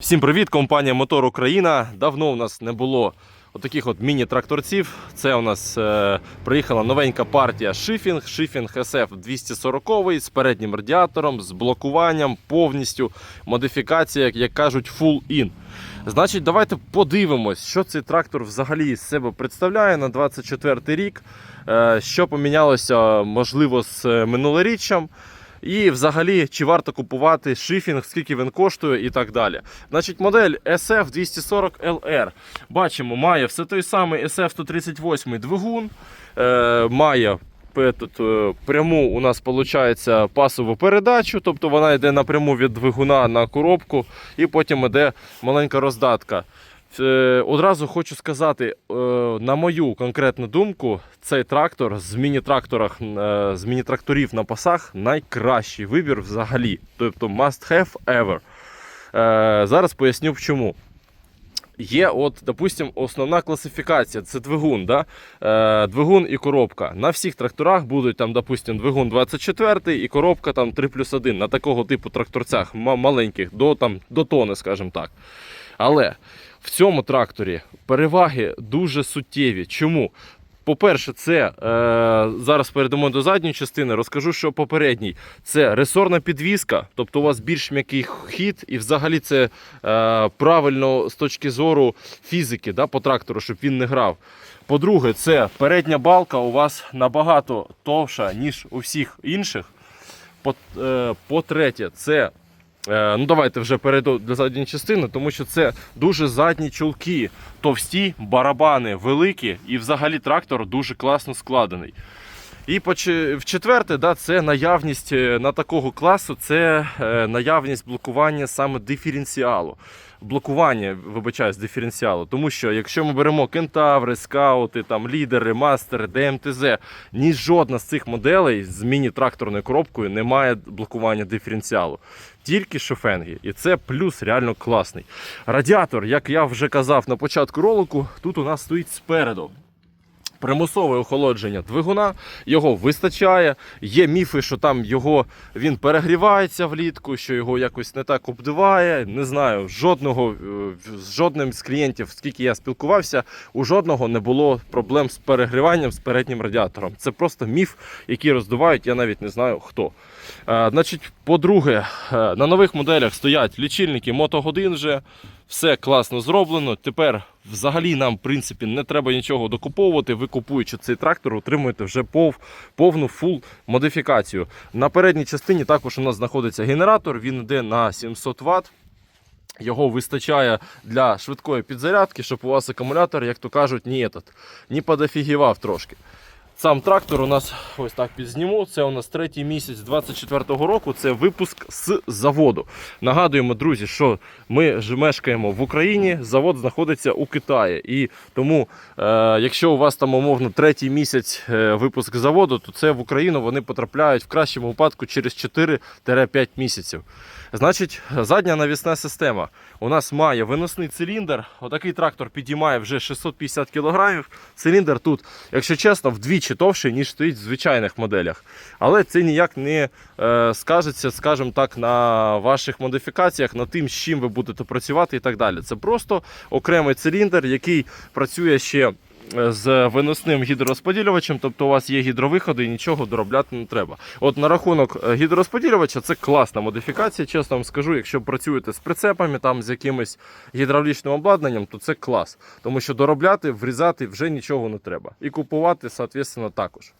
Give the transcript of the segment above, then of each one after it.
Всім привіт, компанія Мотор Україна. Давно у нас не було отаких от міні-тракторців. Це у нас е, приїхала новенька партія Шифінг, Шифінг SF 240 з переднім радіатором, з блокуванням, повністю модифікація, як кажуть, full in. Значить, давайте подивимось, що цей трактор взагалі з себе представляє на 24 рік, е, що помінялося, можливо, з е, минулоріччям. І взагалі, чи варто купувати шифінг, скільки він коштує і так далі. Значить, модель SF240LR. Бачимо, має все той самий SF138 двигун, е, має тут, е, пряму у нас виходить пасову передачу, тобто вона йде напряму від двигуна на коробку, і потім йде маленька роздатка. Е, Одразу хочу сказати, е, на мою конкретну думку, цей трактор з е, з міні-тракторів на пасах найкращий вибір взагалі. Тобто must have ever. Зараз поясню чому. Є, от, допустим, основна класифікація це двигун. Да? Е, двигун і коробка. На всіх тракторах будуть там, допустим, двигун 24 і коробка там 3 плюс 1 на такого типу тракторцях ма- маленьких, до, там, до тони, скажімо так. Але в цьому тракторі переваги дуже суттєві. Чому? По-перше, це е, зараз перейдемо до задньої частини. Розкажу, що попередній це ресорна підвізка, тобто у вас більш м'який хід, і взагалі це е, правильно з точки зору фізики да, по трактору, щоб він не грав. По-друге, це передня балка у вас набагато товша, ніж у всіх інших. По- е, По-третє, це Е, Ну, давайте вже перейду до задньої частини, тому що це дуже задні чулки, товсті, барабани великі, і взагалі трактор дуже класно складений. І в четверте, да, це наявність е, на такого класу, це е, наявність блокування саме диференціалу. Блокування, вибачаюсь, диференціалу. Тому що якщо ми беремо кентаври, скаути, там, лідери, мастери, ДМТЗ, ні жодна з цих моделей з міні-тракторною коробкою не має блокування диференціалу. Тільки шофенги. І це плюс реально класний. Радіатор, як я вже казав на початку ролику, тут у нас стоїть спереду. Примусове охолодження двигуна, його вистачає. Є міфи, що там його він перегрівається влітку, що його якось не так обдуває. Не знаю, жодного е, з жодним з клієнтів, скільки я спілкувався, у жодного не було проблем з перегріванням з переднім радіатором. Це просто міф, який роздувають, я навіть не знаю хто. Е, Значить, по-друге, е, на нових моделях стоять лічильники мотогодин вже. Все класно зроблено. Тепер взагалі нам, в принципі, не треба нічого докуповувати. Ви купуючи цей трактор, отримуєте вже пов, повну фул модифікацію. На передній частині також у нас знаходиться генератор, він йде на 700 Вт. Його вистачає для швидкої підзарядки, щоб у вас акумулятор, як то кажуть, не, этот, не подофігівав трошки. Сам трактор у нас ось так підзніму. Це у нас третій місяць 24-го року. Це випуск з заводу. Нагадуємо, друзі, що ми ж мешкаємо в Україні. Завод знаходиться у Китаї. І тому, е, якщо у вас там умовно третій місяць е, випуск заводу, то це в Україну вони потрапляють в кращому випадку через 4-5 місяців. Значить, задня навісна система. У нас має виносний циліндр. Отакий трактор підіймає вже 650 кг. Циліндр тут, якщо чесно, вдвічі товщий, ніж стоїть в звичайних моделях. Але це ніяк не е, скажеться, скажімо так, на ваших модифікаціях, на тим, з чим ви будете працювати і так далі. Це просто окремий циліндр, який працює ще з виносним гідророзподілювачем, тобто у вас є гідровиходи і нічого доробляти не треба. От на рахунок е, гідророзподілювача це класна модифікація, чесно вам скажу, якщо працюєте з прицепами, там з якимось гідравлічним обладнанням, то це клас. Тому що доробляти, врізати вже нічого не треба. І купувати, соответственно, також.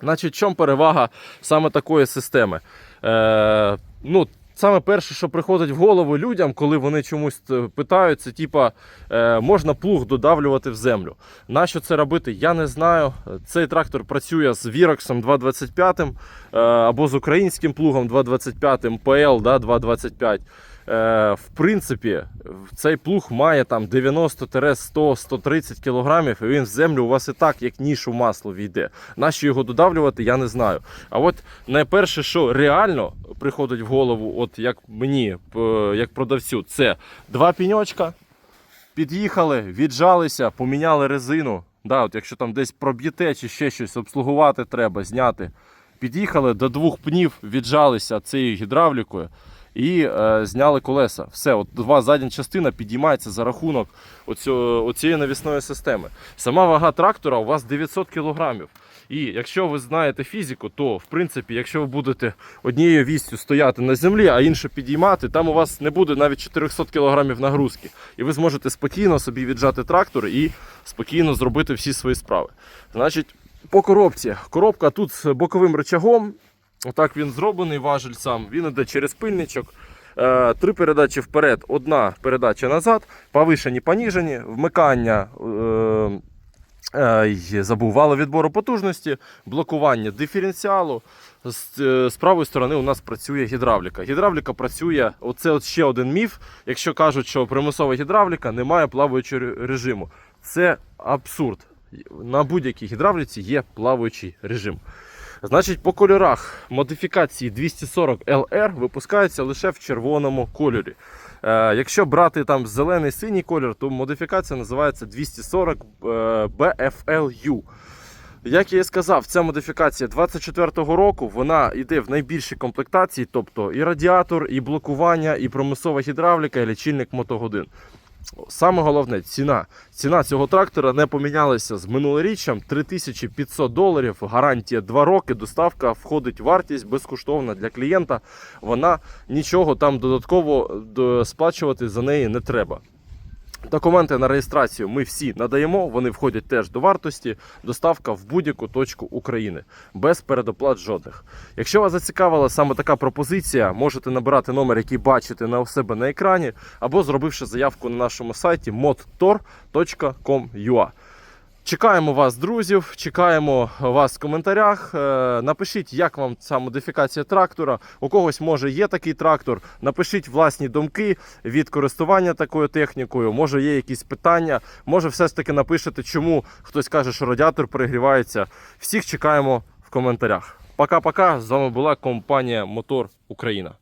Значить, в чому перевага саме такої системи? Е, ну, Саме перше, що приходить в голову людям, коли вони чомусь е, питають, це типа е, можна плуг додавлювати в землю. Нащо це робити? Я не знаю. Цей трактор працює з Віроксом 225 е, або з українським плугом 225 ПЛ да, 225. Е, в принципі, цей плуг має там 90-100-130 кг, і він в землю у вас і так, як ніж у масло війде. Нащо його додавлювати, я не знаю. А от найперше, що реально приходить в голову, от як мені, як продавцю, це два піньочка. Під'їхали, віджалися, поміняли резину. Да, от якщо там десь проб'єте чи ще щось обслугувати треба, зняти. Під'їхали до двох пнів, віджалися цією гідравлікою. і е, зняли колеса. Все, от у вас задня частина підіймається за рахунок оцієї навісної системи. Сама вага трактора у вас 900 кілограмів. І якщо ви знаєте фізику, то в принципі, якщо ви будете однією вістю стояти на землі, а іншу підіймати, там у вас не буде навіть 400 кг нагрузки. І ви зможете спокійно собі віджати трактор і спокійно зробити всі свої справи. Значить, по коробці. Коробка тут з боковим рычагом. Отак він зроблений, важель сам. Він іде через пильничок. Е, Три передачі вперед, одна передача назад, повишені, поніжені, вмикання. Е, е, й забув вали відбору потужності, блокування диференціалу. З, е, з правої сторони у нас працює гідравліка. Гідравліка працює, оце от ще один міф. Якщо кажуть, що примусова гідравліка немає плаваючого режиму. Це абсурд. На будь-якій гідравліці є плаваючий режим. Значить, по кольорах модифікації 240 LR випускаються лише в червоному кольорі. Е, якщо брати там зелений синій колір, то модифікація називається 240 е, BFLU. Як я і сказав, ця модифікація 24-го року вона йде в найбільшій комплектації, тобто і радіатор, і блокування, і промислова гідравліка, і лічильник мотогодин. Саме головне ціна. Ціна цього трактора не помінялася з минулоріччям 3500 доларів. Гарантія 2 роки. Доставка входить в вартість безкоштовна для клієнта. Вона нічого там додатково сплачувати за неї не треба. Документи на реєстрацію ми всі надаємо, вони входять теж до вартості. Доставка в будь-яку точку України без передоплат жодних. Якщо вас зацікавила саме така пропозиція, можете набирати номер, який бачите на себе на екрані, або зробивши заявку на нашому сайті modtor.com.ua. Чекаємо вас, друзів, чекаємо вас в коментарях. Е, Напишіть, як вам ця модифікація трактора. У когось може є такий трактор. Напишіть власні думки від користування такою технікою. Може є якісь питання. Може, все ж таки напишете, чому хтось каже, що радіатор перегрівається. Всіх чекаємо в коментарях. Пока-пока. З вами була компанія Мотор Україна.